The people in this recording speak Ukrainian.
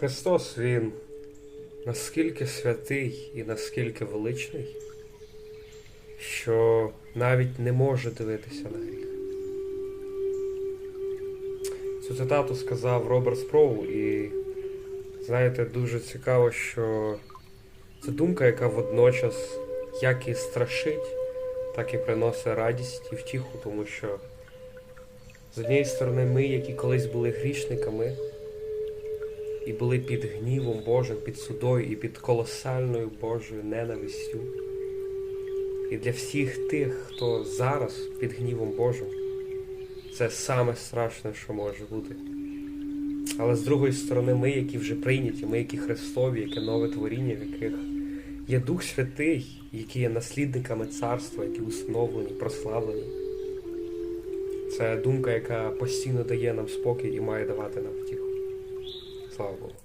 Христос Він наскільки святий і наскільки величний, що навіть не може дивитися на гріх. Цю цитату сказав Роберт Спроул, і знаєте, дуже цікаво, що це думка, яка водночас як і страшить, так і приносить радість і втіху, тому що з однієї сторони ми, які колись були грішниками, і були під гнівом Божим, під судою і під колосальною Божою ненавистю. І для всіх тих, хто зараз під гнівом Божим, це саме страшне, що може бути. Але з другої сторони, ми, які вже прийняті, ми, які Христові, яке нове творіння, в яких є Дух Святий, які є наслідниками царства, які установлені, прославлені. Це думка, яка постійно дає нам спокій і має давати нам втіху. 咋不？